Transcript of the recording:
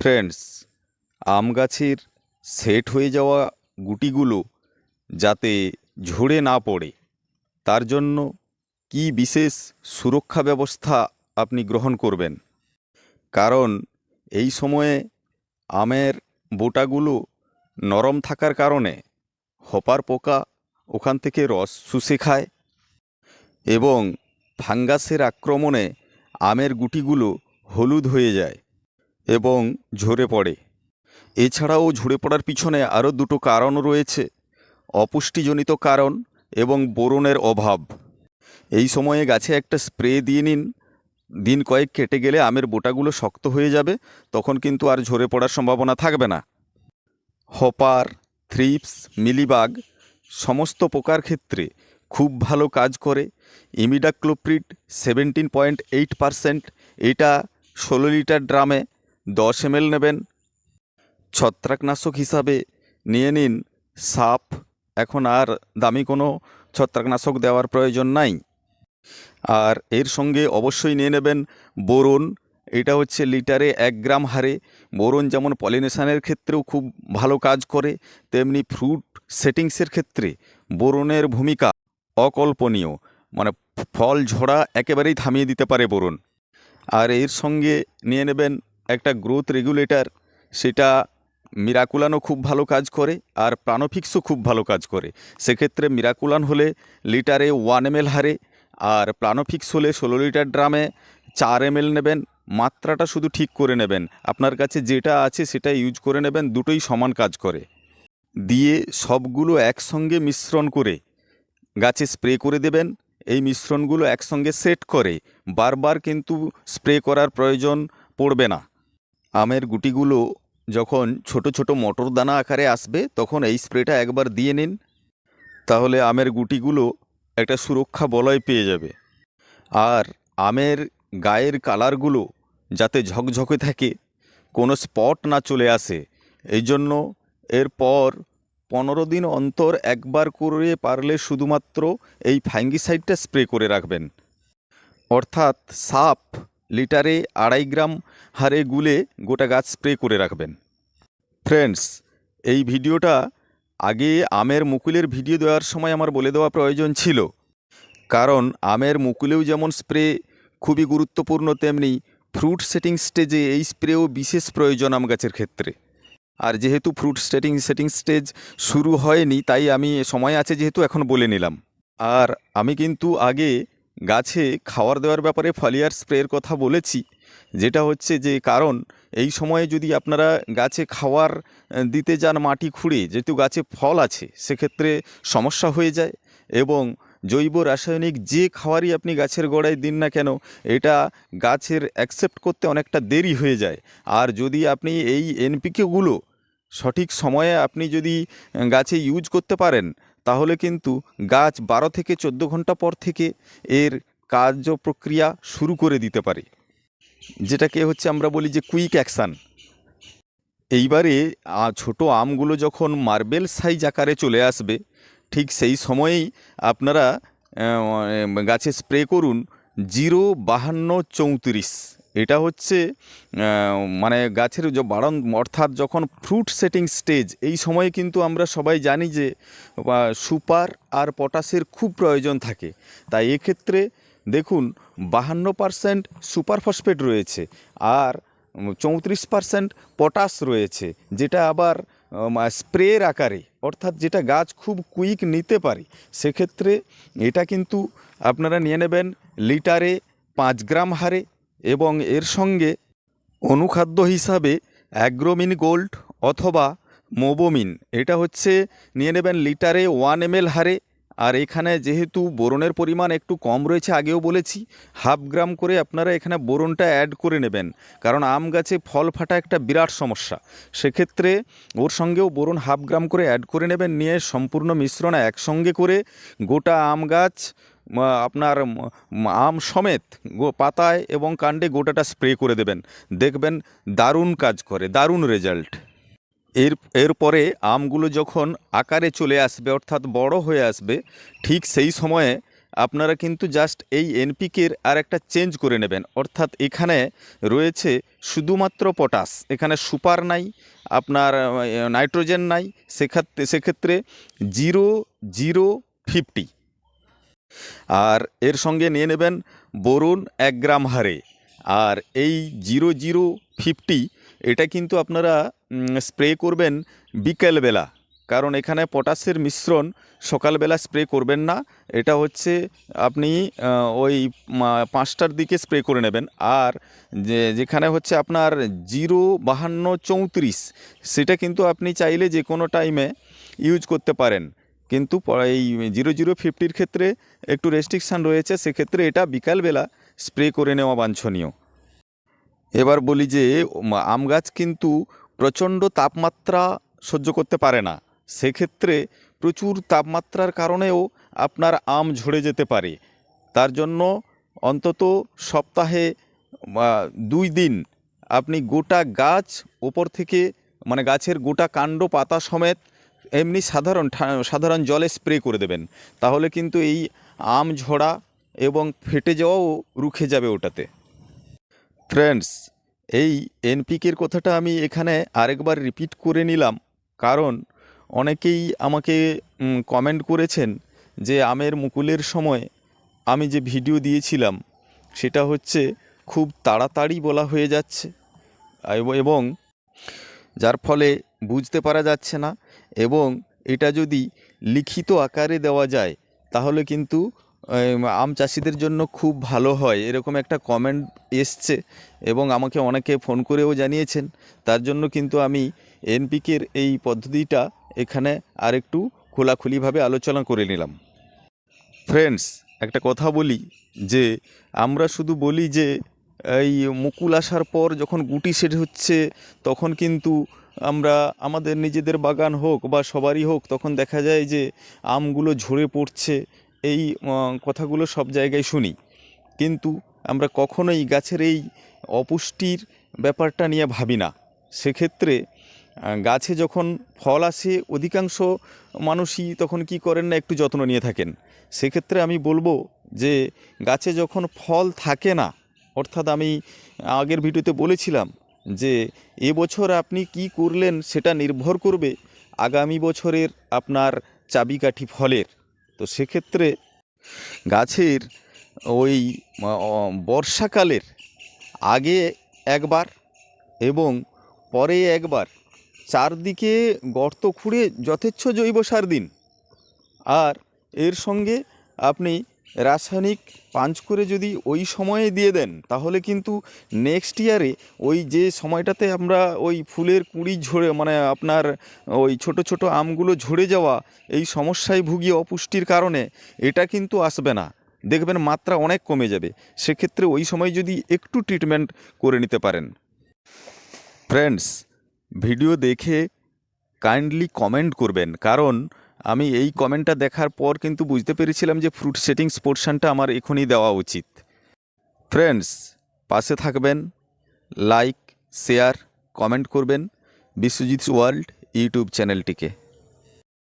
Friends আম গাছের set হয়ে যাওয়া গুটিগুলো যাতে ঝরে না পড়ে, তার জন্য কি বিশেষ সুরক্ষা ব্যবস্থা আপনি গ্রহণ করবেন? কারণ এই সময়ে আমের বোটাগুলো নরম থাকার কারণে হপার পোকা ওখান থেকে রস শুষে খায় এবং ফাঙ্গাসের আক্রমণে আমের গুটিগুলো হলুদ হয়ে যায়। এবং ঝরে পড়ে। এছাড়াও ঝরে পড়ার পিছনে আরও দুটো কারণ রয়েছে। অপুষ্টিজনিত কারণ এবং বোরনের অভাব। এই সময়ে গাছে একটা স্প্রে দিয়ে নিন। দিন কয়েক কেটে গেলে আমের বোটাগুলো শক্ত হয়ে যাবে, তখন কিন্তু আর ঝরে পড়ার সম্ভাবনা থাকবে না। হপার, থ্রিপস, মিলিবাগ সমস্ত পোকার ক্ষেত্রে খুব ভালো কাজ করে। Imidacloprid seventeen point eight percent, এটা ষোলো লিটার ড্রামে দশ এমএল নেবেন। ছত্রাকনাশক হিসাবে নিয়ে নিন, সাপ। এখন আর দামি কোনো ছত্রাকনাশক দেওয়ার প্রয়োজন নাই। আর এর সঙ্গে অবশ্যই নিয়ে নেবেন বোরন। এটা হচ্ছে লিটারে এক গ্রাম হারে। বোরন যেমন পলিনেশানের ক্ষেত্রেও খুব ভালো কাজ করে, তেমনি ফ্রুট সেটিংসের ক্ষেত্রে বোরনের ভূমিকা অকল্পনীয়। মানে ফল ঝরা একেবারেই থামিয়ে দিতে পারে বোরন। আর এর সঙ্গে নিয়ে নেবেন একটা গ্রোথ রেগুলেটর সেটা মিরাকুলানও খুব ভালো কাজ করে আর প্রাণফিক্সও খুব ভালো কাজ করে। সেক্ষেত্রে মিরাকুলান হলে লিটারে ওয়ান এম হারে আর প্রাণফিক্স হলে ষোলো লিটার ড্রামে চার এম নেবেন। মাত্রাটা শুধু ঠিক করে নেবেন। আপনার কাছে যেটা আছে সেটা ইউজ করে নেবেন, দুটোই সমান কাজ করে। দিয়ে সবগুলো একসঙ্গে মিশ্রণ করে গাছে স্প্রে করে দেবেন। এই মিশ্রণগুলো একসঙ্গে সেট করে। বারবার কিন্তু স্প্রে করার প্রয়োজন পড়বে না। আমের গুটিগুলো যখন ছোট ছোট মটর দানা আকারে আসবে, তখন এই স্প্রেটা একবার দিয়ে নিন। তাহলে আমের গুটিগুলো একটা সুরক্ষা বলয় পেয়ে যাবে। আর আমের গায়ের কালারগুলো যাতে ঝকঝকে থাকে, কোনো স্পট না চলে আসে, এই জন্য এরপর পনেরো দিন অন্তর একবার করে পারলে শুধুমাত্র এই ফাঙ্গিসাইডটা স্প্রে করে রাখবেন। অর্থাৎ সাপ লিটারে আড়াই গ্রাম হারে গুলে গোটা গাছ স্প্রে করে রাখবেন। ফ্রেন্ডস, এই ভিডিওটা আগে আমের মুকুলের ভিডিও দেওয়ার সময় আমার বলে দেওয়া প্রয়োজন ছিল। কারণ আমের মুকুলেও যেমন স্প্রে খুবই গুরুত্বপূর্ণ, তেমনি ফ্রুট সেটিং স্টেজে এই স্প্রেও বিশেষ প্রয়োজন আম গাছের ক্ষেত্রে। আর যেহেতু ফ্রুট সেটিং সেটিং স্টেজ শুরু হয়নি, তাই আমি সময় আছে যেহেতু এখন বলে নিলাম। আর আমি কিন্তু আগে গাছে খাওয়ার দেওয়ার ব্যাপারে ফলিয়ার স্প্রের কথা বলেছি। যেটা হচ্ছে যে, কারণ এই সময়ে যদি আপনারা গাছে খাওয়ার দিতে যান মাটি খুঁড়ে, যেহেতু গাছে ফল আছে, সেক্ষেত্রে সমস্যা হয়ে যায় এবং জৈব রাসায়নিক যে খাওয়ারই আপনি গাছের গোড়ায় দিন না কেন, এটা গাছের অ্যাকসেপ্ট করতে অনেকটা দেরি হয়ে যায়। আর যদি আপনি এই এনপিকেগুলো সঠিক সময়ে আপনি যদি গাছে ইউজ করতে পারেন তাহলে কিন্তু গাছ বারো থেকে চোদ্দ ঘণ্টা পর থেকে এর কার্য প্রক্রিয়া শুরু করে দিতে পারে। যেটাকে হচ্ছে আমরা বলি যে কুইক অ্যাকশান। এইবারে ছোট আমগুলো যখন মার্বেল সাইজ আকারে চলে আসবে, ঠিক সেই সময়েই আপনারা গাছে স্প্রে করুন জিরো বাহান্ন চৌত্রিশ। এটা হচ্ছে মানে গাছের যে, বাড়ন, অর্থাৎ যখন ফ্রুট সেটিং স্টেজ এই সময়ে কিন্তু আমরা সবাই জানি যে সুপার আর পটাশের খুব প্রয়োজন থাকে। তাই এক্ষেত্রে দেখুন, বাহান্ন পারসেন্ট সুপার ফসফেট রয়েছে আর চৌত্রিশ পারসেন্ট পটাশ রয়েছে, যেটা আবার স্প্রের আকারে, অর্থাৎ যেটা গাছ খুব কুইক নিতে পারে। সেক্ষেত্রে এটা কিন্তু আপনারা নিয়ে নেবেন লিটারে পাঁচ গ্রাম হারে এবং এর সঙ্গে অনুখাদ্য হিসাবে অ্যাগ্রোমিন গোল্ড অথবা মোবোমিন, এটা হচ্ছে, নিয়ে নেবেন লিটারে ওয়ান এম হারে আর এখানে যেহেতু বোরনের পরিমাণ একটু কম রয়েছে, আগেও বলেছি, হাফ গ্রাম করে আপনারা এখানে বোরনটা অ্যাড করে নেবেন। কারণ আম গাছে ফল ফাটা একটা বিরাট সমস্যা। সেক্ষেত্রে ওর সঙ্গেও বোরন হাফ গ্রাম করে অ্যাড করে নেবেন, নিয়ে সম্পূর্ণ মিশ্রণ একসঙ্গে করে গোটা আম গাছ আপনার আম সমেত পাতায় এবং কাণ্ডে গোটাটা স্প্রে করে দেবেন। দেখবেন দারুণ কাজ করে, দারুণ রেজাল্ট এর, এরপরে আমগুলো যখন আকারে চলে আসবে, অর্থাৎ বড় হয়ে আসবে, ঠিক সেই সময়ে আপনারা কিন্তু জাস্ট এই এনপিকের আর একটা চেঞ্জ করে নেবেন। অর্থাৎ এখানে রয়েছে শুধুমাত্র পটাশ এখানে সুপার নাই, আপনার নাইট্রোজেন নাই সেক্ষেত্রে সেক্ষেত্রে জিরো জিরো ফিফটি আর এর সঙ্গে নিয়ে নেবেন বোরন এক গ্রাম হারে। আর এই জিরো জিরো ফিফটি এটা কিন্তু আপনারা স্প্রে করবেন বিকেলবেলা। কারণ এখানে পটাশের মিশ্রণ সকালবেলা স্প্রে করবেন না। এটা হচ্ছে আপনি ওই পাঁচটার দিকে স্প্রে করে নেবেন। আর যে, যেখানে হচ্ছে আপনার জিরো বাহান্ন চৌত্রিশ, সেটা কিন্তু আপনি চাইলে যে কোনো টাইমে ইউজ করতে পারেন। কিন্তু এই জিরো জিরো ফিফটির ক্ষেত্রে একটু রেস্ট্রিকশান রয়েছে, সেক্ষেত্রে এটা বিকালবেলা স্প্রে করে নেওয়া বাঞ্ছনীয়। এবার বলি যে আম গাছ কিন্তু প্রচণ্ড তাপমাত্রা সহ্য করতে পারে না। সেক্ষেত্রে প্রচুর তাপমাত্রার কারণেও আপনার আম ঝরে যেতে পারে। তার জন্য অন্তত সপ্তাহে দুই দিন আপনি গোটা গাছ ওপর থেকে মানে গাছের গোটা কাণ্ড, পাতা সমেত এমনি সাধারণ সাধারণ জলে স্প্রে করে দেবেন। তাহলে কিন্তু এই আম ঝরা এবং ফেটে যাওয়াও রুখে যাবে ওটাতে। ফ্রেন্ডস এই এনপিকের কথাটা আমি এখানে আরেকবার রিপিট করে নিলাম। কারণ অনেকেই আমাকে কমেন্ট করেছেন যে আমের মুকুলের সময় আমি যে ভিডিও দিয়েছিলাম, সেটা হচ্ছে খুব তাড়াতাড়ি বলা হয়ে যাচ্ছে। এবং যার ফলে বুঝতে পারা যাচ্ছে না। এবং এটা যদি লিখিত আকারে দেওয়া যায়, তাহলে কিন্তু আম চাষিদের জন্য খুব ভালো হয়, এরকম একটা কমেন্ট এসছে এবং আমাকে অনেকে ফোন করেও জানিয়েছেন। তার জন্য কিন্তু আমি এনপিকের এই পদ্ধতিটা এখানে আরেকটু খোলাখুলিভাবে আলোচনা করে নিলাম। ফ্রেন্ডস একটা কথা বলি যে, আমরা শুধু বলি যে, এই মুকুল আসার পর যখন গুটি সেট হচ্ছে, তখন কিন্তু আমরা আমাদের নিজেদের বাগান হোক বা সবারই হোক, তখন দেখা যায় যে আমগুলো ঝরে পড়ছে। এই কথাগুলো সব জায়গায় শুনি। কিন্তু আমরা কখনোই গাছের এই অপুষ্টির ব্যাপারটা নিয়ে ভাবি না। সেক্ষেত্রে গাছে যখন ফল আসে, অধিকাংশ মানুষই তখন কি করেন না, একটু যত্ন নিয়ে থাকেন। সেক্ষেত্রে আমি বলব যে, গাছে যখন ফল থাকে না, অর্থাৎ আমি আগের ভিডিওতে বলেছিলাম যে এবছর আপনি কি করলেন সেটা নির্ভর করবে আগামী বছরের আপনার চাবিকাঠি ফলের। তো সেক্ষেত্রে গাছের ওই বর্ষাকালের আগে একবার এবং পরে একবার চারদিকে গর্ত খুঁড়ে যথেচ্ছ জৈব সার দিন। আর এর সঙ্গে আপনি রাসায়নিক পাঞ্চ করে যদি ওই সময়ে দিয়ে দেন, তাহলে কিন্তু নেক্সট ইয়ারে ওই যে সময়টাতে আমরা ওই ফুলের কুঁড়ি ঝরে মানে আপনার ওই ছোট ছোট আমগুলো ঝরে যাওয়া, এই সমস্যায় ভুগিয়ে অপুষ্টির কারণে এটা কিন্তু আসবে না। দেখবেন মাত্রা অনেক কমে যাবে। সেক্ষেত্রে ওই সময় যদি একটু ট্রিটমেন্ট করে নিতে পারেন। ফ্রেন্ডস ভিডিও দেখে কাইন্ডলি কমেন্ট করবেন। কারণ আমি এই কমেন্টটা দেখার পর কিন্তু বুঝতে পেরেছিলাম যে ফ্রুট সেটিংস পোর্শনটা আমার এখনই দেওয়া উচিত। ফ্রেন্ডস পাশে থাকবেন লাইক শেয়ার কমেন্ট করবেন বিশ্বজিৎ ওয়ার্ল্ড ইউটিউব চ্যানেলটিকে।